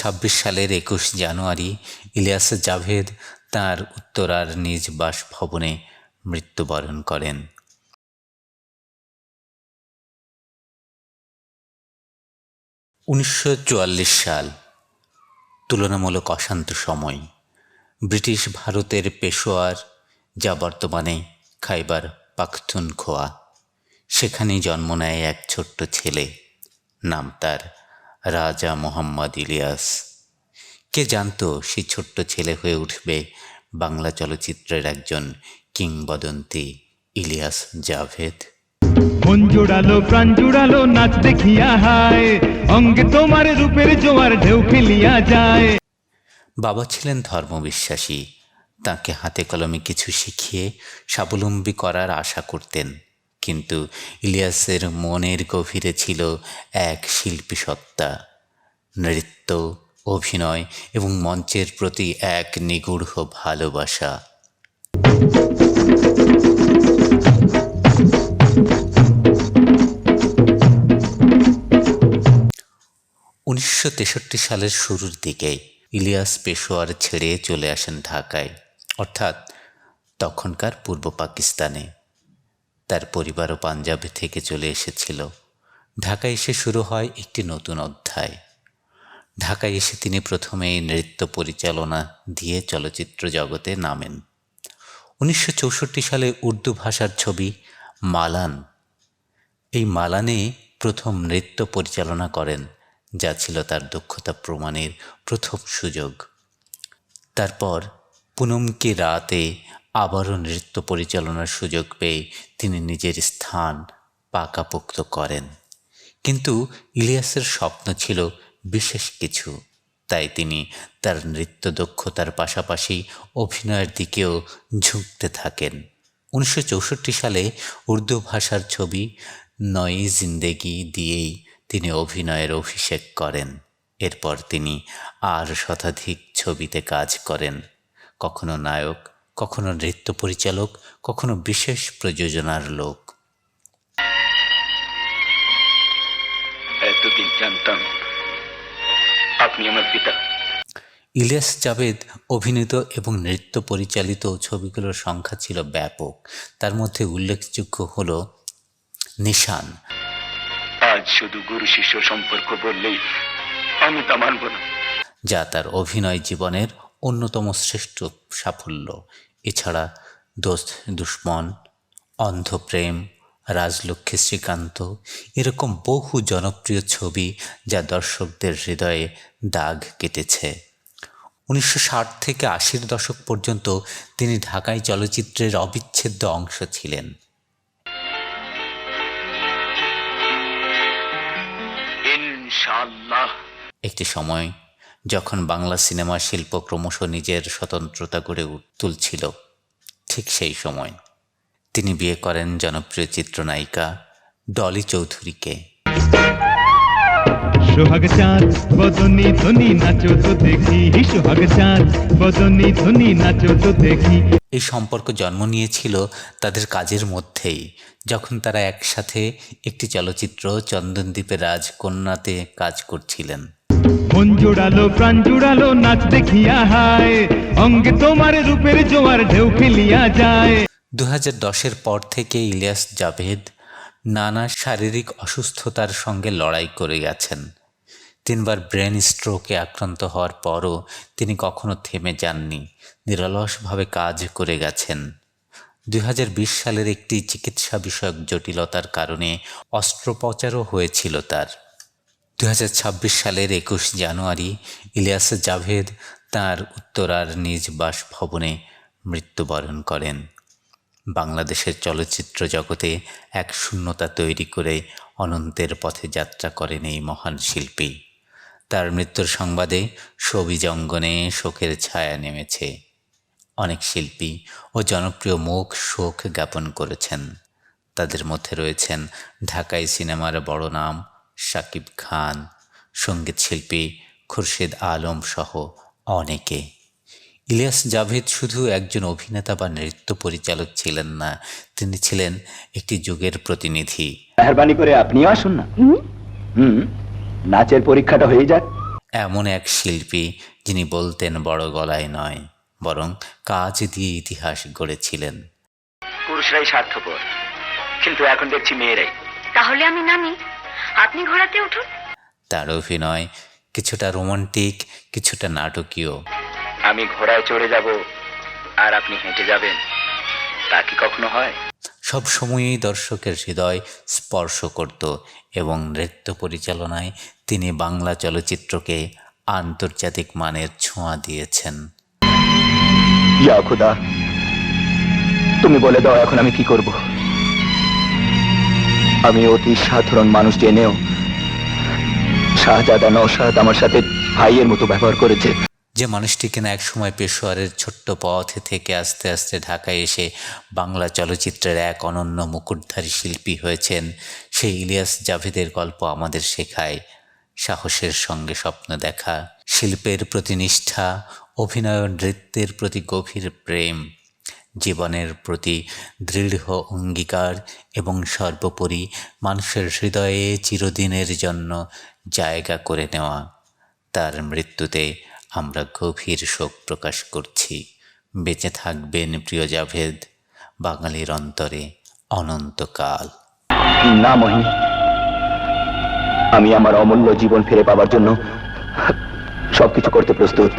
ছাব্বিশ সালের একুশ জানুয়ারি ইলিয়াস জাভেদ তার উত্তরার নিজ বাসভবনে মৃত্যুবরণ করেন। উনিশশো চুয়াল্লিশ সাল, তুলনামূলক অশান্ত সময়। ব্রিটিশ ভারতের পেশোয়ার যা বর্তমানে খাইবার পাখতুনখোয়া। সেখানেই জন্ম নেয় এক ছোট্ট ছেলে নাম তার রাজা মোহাম্মদ ইলিয়াস। কে জানতো সেই ছোট্ট ছেলে হয়ে উঠবে বাংলা চলচ্চিত্রের একজন কিংবদন্তি ইলিয়াস জাভেদ? মন জোড়ালো প্রাণ জোড়ালো নাচ দেখিয়া হায়। অঙ্গে তোমার রূপের জোয়ার ঢেউ খেলিয়া যায়। বাবা ছিলেন ধর্মবিশ্বাসী তাকে হাতে কলমে কিছু শিখিয়ে স্বাবলম্বী করার আশা করতেন। কিন্তু ইলিয়াসের মনের গভীরে ছিল এক শিল্পী সত্তা। নৃত্য, অভিনয় এবং মঞ্চের প্রতি এক নিগূঢ় ভালোবাসা। উনিশশো তেষট্টি সালের শুরুর দিকে ইলিয়াস পেশোয়ার ছেড়ে চলে আসেন ঢাকায়। অর্থাৎ তখনকার পূর্ব পাকিস্তানে। তার পরিবারও পাঞ্জাবে থেকে চলে এসেছিল। ঢাকায় এসে শুরু হয় একটি নতুন অধ্যায়। ঢাকায় এসে তিনি প্রথমে নৃত্য পরিচালনা দিয়ে চলচ্চিত্র জগতে নামেন। উনিশশো চৌষট্টি সালে উর্দু ভাষার ছবি মালান। এই মালানে প্রথম নৃত্য পরিচালনা করেন, যা ছিল তার দক্ষতা প্রমাণের প্রথম সুযোগ। তারপর পুনম কি রাতে আবারও নৃত্য পরিচালনার সুযোগ পেয়ে তিনি নিজের স্থান পাকাপোক্ত করেন। কিন্তু ইলিয়াসের স্বপ্ন ছিল বিশেষ কিছু। তাই তিনি তার নৃত্য দক্ষতার পাশাপাশি অভিনয়ের দিকেও ঝুঁকতে থাকেন। উনিশশো চৌষট্টি সালে উর্দু ভাষার ছবি নয় জিন্দেগি দিয়েই তিনি অভিনয়ের অভিষেক করেন। এরপর তিনি আর শতাধিক ছবিতে কাজ করেন। কখনো নায়ক কখনো নৃত্য পরিচালক কখনো বিশেষ প্রযোজনার লোক। এতদিন জানতাম আপনি আমার পিতা। ইলিয়াস জাভেদ অভিনীত এবং নৃত্য পরিচালিত ছবিগুলোর সংখ্যা ছিল ব্যাপক। তার মধ্যে উল্লেখযোগ্য হল নিশান। আজ শুধু গুরু শিষ্য সম্পর্ক বললেই আমি তা মানব না। যা তার অভিনয় জীবনের অন্যতম শ্রেষ্ঠ সাফল্য। এছাড়া দোস্ত দুশ্মন অন্ধপ্রেম রাজলক্ষ্মী শ্রীকান্ত এরকম বহু জনপ্রিয় ছবি যা দর্শকদের হৃদয়ে দাগ কেটেছে। উনিশশো ষাট থেকে আশির দশক পর্যন্ত তিনি ঢাকায় চলচ্চিত্রের অবিচ্ছেদ্য অংশ ছিলেন। একটি সময় যখন বাংলা সিনেমা শিল্প ক্রমশ নিজের স্বতন্ত্রতা গড়ে তুলছিল। ঠিক সেই সময় তিনি বিয়ে করেন জনপ্রিয় চিত্রনায়িকা ডলি চৌধুরীকে। সোহাগ চাঁদ বদনি ধ্বনি নাচো তো দেখি। সোহাগ চাঁদ বদনি নাচো তো দেখি। এই সম্পর্ক জন্ম নিয়েছিল তাদের কাজের মধ্যেই। যখন তারা একসাথে একটি চলচ্চিত্র চন্দনদ্বীপের রাজকন্যাতে কাজ করছিলেন। মন জোড়ালো, প্রাণ জোড়ালো, নাচ দেখিয়া হায়। অঙ্গে তোমার রূপের জোয়ার ঢেউ খেলিয়া যায়। দু দশের পর থেকে ইলিয়াস জাভেদ নানা শারীরিক অসুস্থতার সঙ্গে লড়াই করে গেছেন। তিনবার ব্রেন স্ট্রোকে আক্রান্ত হওয়ার পরও তিনি কখনো থেমে যাননি, নিরলসভাবে কাজ করে গেছেন। দুই হাজার বিশ সালের একটি চিকিৎসা বিষয়ক জটিলতার কারণে অস্ত্রোপচারও হয়েছিল তার। দু হাজার ছাব্বিশ সালের একুশ জানুয়ারি ইলিয়াস জাভেদ তার উত্তরার নিজ বাসভবনে মৃত্যুবরণ করেন। বাংলাদেশের চলচ্চিত্র জগতে এক শূন্যতা তৈরি করে অনন্তের পথে যাত্রা করেন এই মহান শিল্পী। তার মৃত্যুর সংবাদে সবিজ অঙ্গনে শোকের ছায়া নেমেছে। অনেক শিল্পী ও জনপ্রিয় মুখ শোক জ্ঞাপন করেছেন। তাদের মধ্যে রয়েছেন ঢাকাই সিনেমার বড় নাম শাকিব খান সংগীত শিল্পী খুরশেদ আলম সহ অনেকে। ইলিয়াস জাভেদ শুধু একজন অভিনেতা বা নৃত্য পরিচালক ছিলেন না তিনি ছিলেন একটি যুগের প্রতিনিধি। মেহরবানি করে আপনিও আসুন না। হুম? নাচের পরীক্ষাটা হয়ে যাক। এমন এক শিল্পী যিনি বলতেন বড় গলায় নয় বরং কাজ দিয়ে ইতিহাস গড়েছিলেন। পুরুষরাই স্বার্থপর কিন্তু এখন দেখছি মেয়েরাই। তাহলে আমি নামি। আপনি ঘোড়াতে উঠুন। তার অভিনয় কিছুটা রোমান্টিক কিছুটা নাটকীয়। আমি ঘোড়ায় চড়ে যাব আর আপনি হেঁটে যাবেন। তা কি কখনো হয়? সব সময়ই দর্শকের হৃদয় স্পর্শ করত এবং নৃত্য পরিচালনায় তিনি বাংলা চলচ্চিত্রকে আন্তর্জাতিক মানের ছোঁয়া দিয়েছেন। ইয়া খুদা তুমি বলে দাও এখন আমি কি করব। আমি অতি সাধারণ মানুষ জেনেও শাহজাদা নৌশাদ আমার সাথে ভাইয়ের মতো ব্যবহার করেছে। যে মানুষটি কিনা একসময় পেশোয়ারের ছোট্ট পথ থেকে আস্তে আস্তে ঢাকায় এসে বাংলা চলচ্চিত্রের এক অনন্য মুকুটধারী শিল্পী হয়েছেন, সেই ইলিয়াস জাভেদের গল্প আমাদের শেখায়। সাহসের সঙ্গে স্বপ্ন দেখা, শিল্পের প্রতি নিষ্ঠা, অভিনয় নৃত্যের প্রতি গভীর প্রেম। জীবনের প্রতি দৃঢ় অঙ্গীকার এবং সর্বোপরি মানুষের হৃদয়ে চিরদিনের জন্য জায়গা করে নেওয়া। তার মৃত্যুতে আমরা গভীর শোক প্রকাশ করছি। বেঁচে থাকবেন প্রিয় জাভেদ। বাঙালির অন্তরে অনন্তকাল। না মহিনী, আমি আমার অমূল্য জীবন ফিরে পাওয়ার জন্য সবকিছু করতে প্রস্তুত।